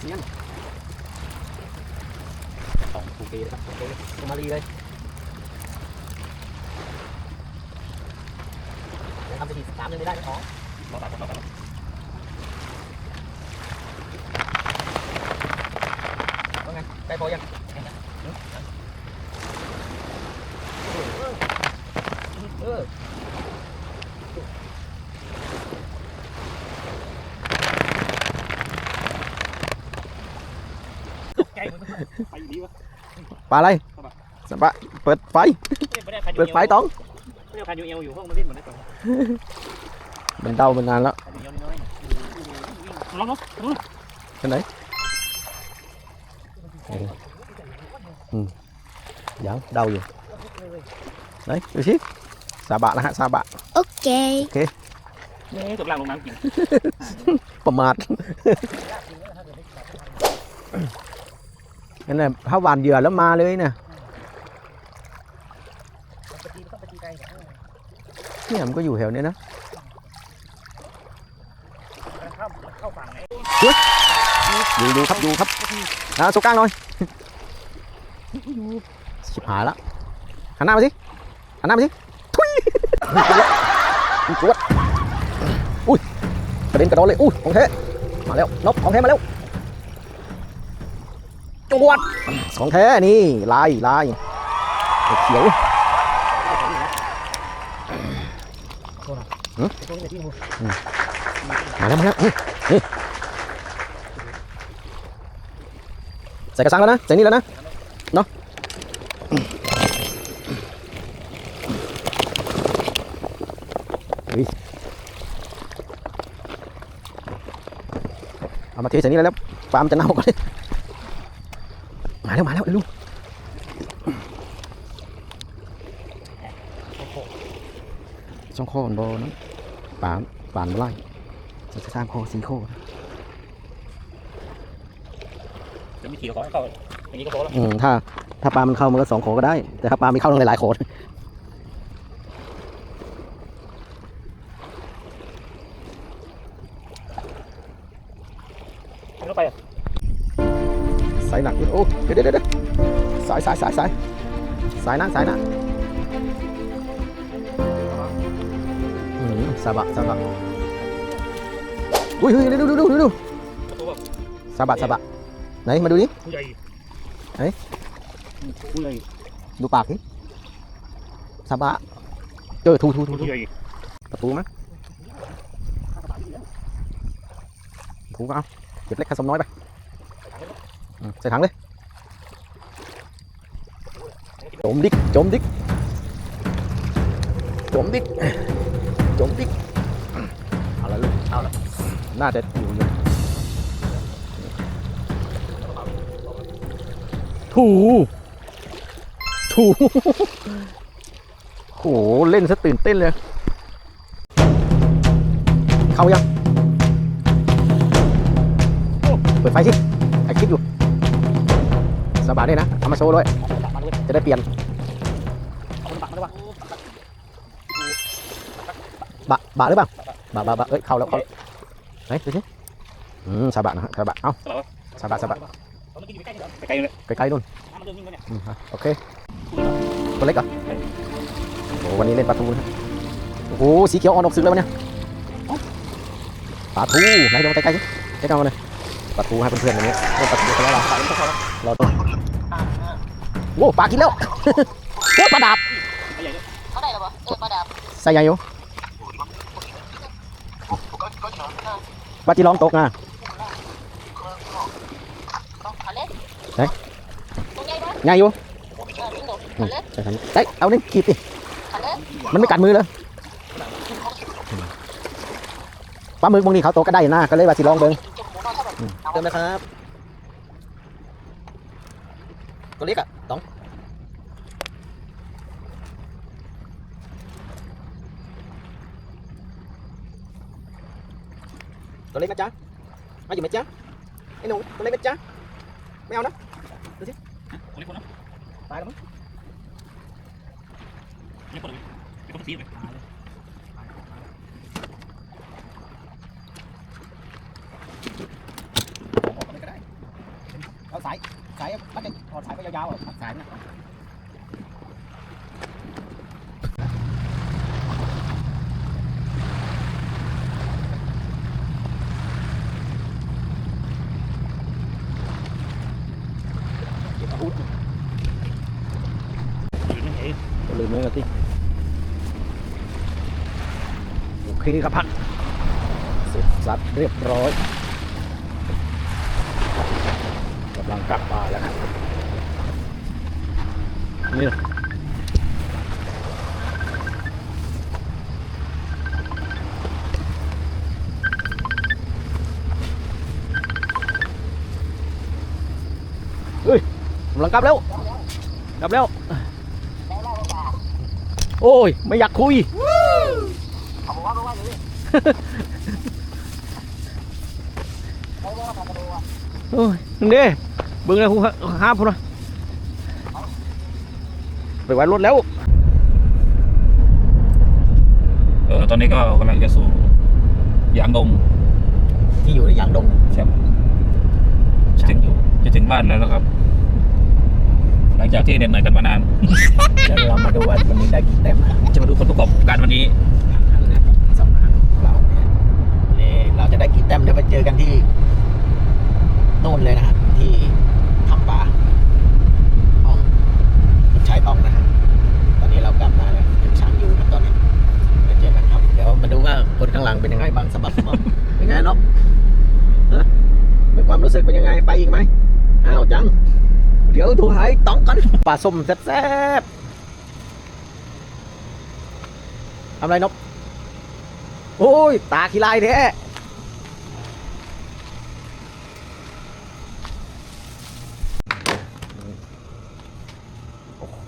เซียนสองโอเคนะครับโอเคลงมาลีเลยทำไปทีสามยังไม่ได้นะท้องรอแป๊บรอแป๊บว่าไงได้พอยังเออ ใกล้มันไปอยู่ดีวะปลาอะไรสบะเปิดไฟไม่ได้ใครเปิดไฟต้องไม่ได้ใครอยู่เอวอยู่ห้องมันเล่นหมดได้ก่อนเป็นเดาเป็นนานแล้วใครอยู่เอวน้อยลองเนาะลองเป็นไหนอืมยังเดาอยู่ไหนดูสิซาบะนะฮะซาบะ Ok. นี่ตกล่างลง นั่นแหละถ้าหวานเหยื่อแล้วมาเลยนะเนี่ยมันก็อยู่แถวนี้นะเข้าเข้าฝั่งไหนดูดูครับดูครับนะสุกกลางหน่อยชิบหายละหันหน้ามาสิหันหน้ามาสิทุยอุ้ยจวดอุ้ยกระเด็นกระโดอนเลยอุ้ยของแท้มาแล้วนกของแท้มาแล้ว จวดของแท้นี่ลายลายเขียวหืมมาแล้วมาแล้วอื้อนี่ใส่กระชังแล้วนะใส่นี่แล้วนะเนาะเอามาเทใส่นี่แล้วปลามันจะเน่าก่อนเลย มาแล้วมาแล้วลูกช่องคอมันบอนะปลาปลามันไล่จะสร้างคอสีโคอจะมีขี่ขอให้เข้าอย่างนี้ก็พอแล้วอืมถ้า ถ้าปลามันเข้ามันก็สองโขก็ได้ แต่ถ้าปลาไม่เข้าต้องหลายๆโขดไม่ต้องไปอะ สายหนักอยู่โอ้เดี๋ยวเดี๋ยวเดี๋ยวสายสายสายสายสายนะสายนะอืมสาบะสาบะอุ้ยเฮ้ยดูดูดูดูดูประตูแบบสาบะสาบะไหนมาดูนี่ผู้ใหญ่เฮ้ยผู้ใหญ่ดูปากนี่สาบะเจอทูทูทูทูผู้ใหญ่ประตูมั้ยถูก็เอาเก็บเล็กผสมน้อยไปอืม ใส่ถังเลยโจมดิกโจมดิกโจมดิกโจมดิกเอาละลูกเอาละน่าจะอยู่อยู่ถูถูโหเล่นซะตื่นเต้นเลย เข้ายัง เปิดไฟสิไอคลิปอยู่ สบายด้วยนะเอามาโชว์เลยมาด้วยจะได้เปลี่ยนเอาคนปักมาด้วยวะบะบะหรือเปล่าบะบะบะเอ้ยเข้าแล้วเข้าแล้วไหนดูสิอืมสบะนะฮะสบะเอ้าสบะสบะเขาไม่กินอยู่ใกล้ๆใกล้ๆเลยใกล้ๆนู่นน้ำมันเดินยิ่งเลยเนี่ยอืมอะโอเคตัวเล็กเหรอโอ้โหวันนี้เล่นปลาทูนะโอ้โหสีเขียวอ่อนออกสึกแล้ววันเนี้ยปลาทูไหนลองใกล้ๆสิใกล้ๆมาเลยปลาทูให้เพื่อนๆวันนี้เล่นปลาทูกันแล้วเราเราต้อง โอ้ปลากินแล้วโอ้ปลาดาบใหญ่เลย Có đây là bò, đây là bò đạp. ใส่ใหญ่อยู่ปลาจีร้องตกอะ Con, thả lên. Đấy. Con nhây đó. ใหญ่อยู่ Ờ, đứng được. อื Thả ม lên, ใส่ถังเอ้ยเอานี่ขีดดิ thả lên. มันไม่กัดมือเลยปลาหมึกบางทีเขาโตก็ได้นะก็เลยว่าสิลองเบิ่ง Chụp một con thôi rồi. เติมนะครับ ตัวเล็กอะตองตัวเล็กนะจ๊ะมาอยู่ไหมจ๊ะไอ้หนูตัวเล็กนะจ๊ะไม่เอานะ คนนี้คนนะ ตายแล้วมั้ง นี่คนเลยนี่คนสีเลย ออกก็ไม่ได้ายสายมันจะ ถอดสายไปยาวๆอะตัดสายนะอยู่นี่เองลืมเลยกันที่โอเคครับพักเสร็จสับเรียบร้อยกำลังกลับบ้านแล้วครับ นี่นะเฮ้ยกำลังกลับแล้ว กลับแล้ว โอ้ย ไม่อยากคุยเขาบอกว่ารู้ว่าอย่นี่โอ้ยนึงเด้เบิ่งเลยห้ามพูดนะ ไปไว้รถแล้ว เออตอนนี้ก็กำลังจะสู่ยางดงที่อยู่ในยางดงใช่ไหมจะถึงจะถึงบ้านแล้วนะครับ หลังจากที่เหน็ดเหนื่อยกันมานานเดี๋ยวเรามาดูว่าวันนี้ได้กี่เต็มนะจะมาดูผลประกอบการวันนี้สำนักของเราเนี่ยนี่เราจะได้กี่เต็มเดี๋ยวไปเจอกันที่โน่นเลยนะฮะที่ รู้สึกเป็นยังไงไปอีกไหมอ้าวจัง เดี๋ยวดูหายต้องกันปลาส้มแซ่บๆทำไรนกโอ้ย ตาขี้ลายแท้โอ้โห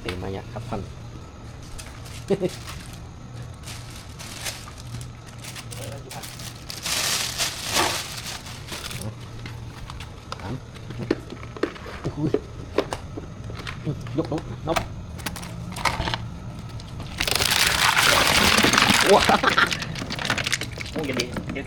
เต็มมาเนี่ยครับท่าน โอ้โหยกนกนกว้าโอ้ยเย็นดีเย็น